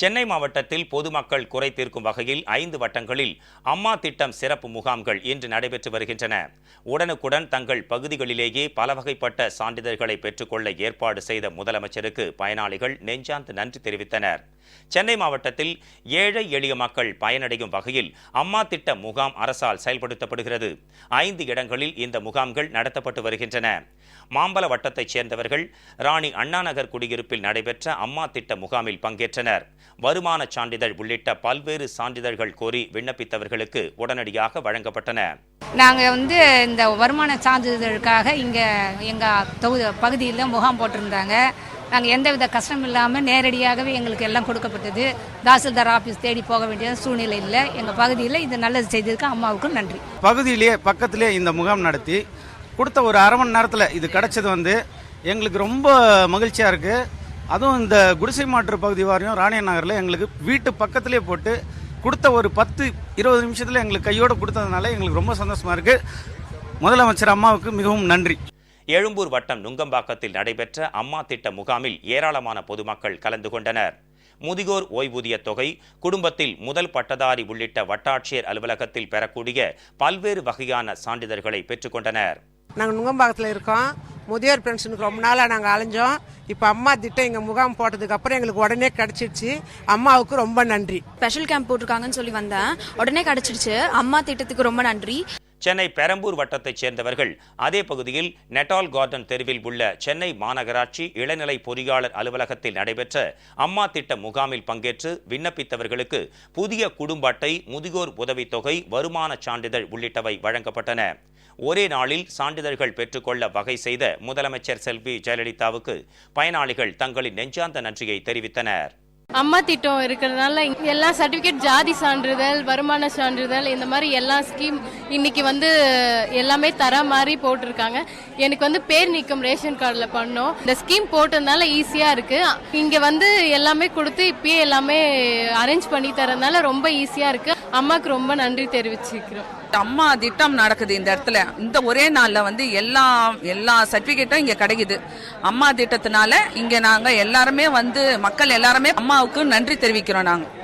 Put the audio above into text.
சென்னை மாவட்டத்தில் பொதுமக்கள் குறை தீர்க்கும் வகையில் ஐந்து வட்டங்களில் அம்மா திட்டம் சிறப்பு முகாம்கள் இன்று நடைபெற்று வருகின்றன. உடனுக்குடன் தங்கள் பகுதிகளிலேயே பல வகைப்பட்ட சான்றிதழ்களை பெற்றுக்கொள்ள ஏற்பாடு செய்த முதலமைச்சருக்கு பயனாளிகள் நெஞ்சார்ந்து நன்றி தெரிவித்தனர். சென்னை மாவட்டத்தில் ஏழை எளிய மக்கள் பயனடையும் வகையில் அம்மா திட்ட முகாம் அரசால் செயல்படுத்தப்படுகிறது. ஐந்து இடங்களில் இந்த முகாம்கள் நடத்தப்பட்டு வருகின்றன. மாம்பல வட்டத்தைச் சேர்ந்தவர்கள் ராணி அண்ணாநகர் குடியிருப்பில் நடைபெற்ற அம்மா திட்ட முகாமில் பங்கேற்றனர். வருமான சான்றிதழ் உள்ளிட்ட பல்வேறு சான்றிதழ்கள் கோரி விண்ணப்பித்தவர்களுக்கு உடனடியாக வழங்கப்பட்டன. நாங்கள் வந்து இந்த வருமான சான்றிதழுக்காக இங்கே எங்கள் தொகுதி பகுதியில் முகாம் போட்டிருந்தாங்க. நாங்கள் எந்தவித கஷ்டம் இல்லாமல் நேரடியாகவே எங்களுக்கு எல்லாம் கொடுக்கப்பட்டது. தாசில்தார் ஆஃபீஸ் தேடி போக வேண்டிய சூழ்நிலை இல்லை. எங்கள் பகுதியில் இது நல்லது செய்திருக்கு அம்மாவுக்கும் நன்றி. பகுதியிலேயே பக்கத்திலே இந்த முகாம் நடத்தி கொடுத்த ஒரு அரை மணி நேரத்தில் இது கிடைச்சது வந்து எங்களுக்கு ரொம்ப மகிழ்ச்சியாக இருக்குது அதுவும் இந்த குடிசை மாற்று பகுதி வாரியம் ராணியன் நகரில் எங்களுக்கு வீட்டு பக்கத்திலே போட்டு கொடுத்த ஒரு பத்து இருபது நிமிஷத்தில் எங்களுக்கு கையோடு கொடுத்ததுனால எங்களுக்கு ரொம்ப சந்தோஷமாக இருக்குது முதலமைச்சர் அம்மாவுக்கு மிகவும் நன்றி. எழும்பூர் வட்டம் நுங்கம்பாக்கத்தில் நடைபெற்ற அம்மா திட்ட முகாமில் ஏராளமான பொதுமக்கள் கலந்து கொண்டனர். முதியோர் ஓய்வூதிய தொகை குடும்பத்தில் முதல் பட்டதாரி உள்ளிட்ட வட்டாட்சியர் அலுவலகத்தில் பெறக்கூடிய பல்வேறு வகையான சான்றிதழ்களை பெற்றுக்கொண்டனர் நாங்கள் நுங்கம்பாக்கத்தில் இருக்கோம். முதியோர் பென்ஷனுக்கு ரொம்ப நாளாக நாங்கள் அலைஞ்சோம். இப்போ அம்மா திட்டம் எங்கள் முகாம் போட்டதுக்கு அப்புறம் எங்களுக்கு உடனே கிடைச்சிடுச்சு அம்மாவுக்கு ரொம்ப நன்றி. ஸ்பெஷல் கேம்ப் போட்டிருக்காங்கன்னு சொல்லி வந்தேன். உடனே கிடைச்சிடுச்சு அம்மா திட்டத்துக்கு ரொம்ப நன்றி. சென்னை பெரம்பூர் வட்டத்தைச் சேர்ந்தவர்கள். அதே பகுதியில் நெட்டால் கார்டன் தெருவில் உள்ள சென்னை மாநகராட்சி இளநிலை பொறியாளர் அலுவலகத்தில் நடைபெற்ற அம்மா திட்ட முகாமில் பங்கேற்று விண்ணப்பித்தவர்களுக்கு புதிய குடும்ப அட்டை முதியோர் உதவித்தொகை வருமான சான்றிதழ் உள்ளிட்டவை வழங்கப்பட்டன. ஒரே நாளில் சான்றிதழ்கள் பெற்றுக்கொள்ள வகை செய்த முதலமைச்சர் செல்வி ஜெயலலிதாவுக்கு பயனாளிகள் தங்களின் நெஞ்சார்ந்த நன்றியை தெரிவித்தனர். அம்மா திட்டம் இருக்கிறதுனால எல்லா சர்டிஃபிகேட் ஜாதி சான்றிதழ் வருமான சான்றிதழ் இந்த மாதிரி எல்லா ஸ்கீம் இன்னைக்கு வந்து எல்லாமே தர மாதிரி போட்டிருக்காங்க. எனக்கு வந்து பேர் நீக்கம் ரேஷன் கார்டில் பண்ணோம். இந்த ஸ்கீம் போட்டதுனால ஈஸியாக இருக்கு. இங்கே வந்து எல்லாமே கொடுத்து இப்பயே எல்லாமே அரேஞ்ச் பண்ணி தரதுனால ரொம்ப ஈஸியாக இருக்கு. அம்மாவுக்கு ரொம்ப நன்றி தெரிவிச்சுக்கிறோம். அம்மா திட்டம் நடக்குது இந்த இடத்துல. இந்த ஒரே நாள்ல வந்து எல்லா எல்லா சர்டிபிகேட்டும் இங்க கிடைக்குது. அம்மா திட்டத்தினால இங்க நாங்க எல்லாருமே வந்து மக்கள் எல்லாருமே அம்மாவுக்கு நன்றி தெரிவிக்கிறோம் நாங்கள்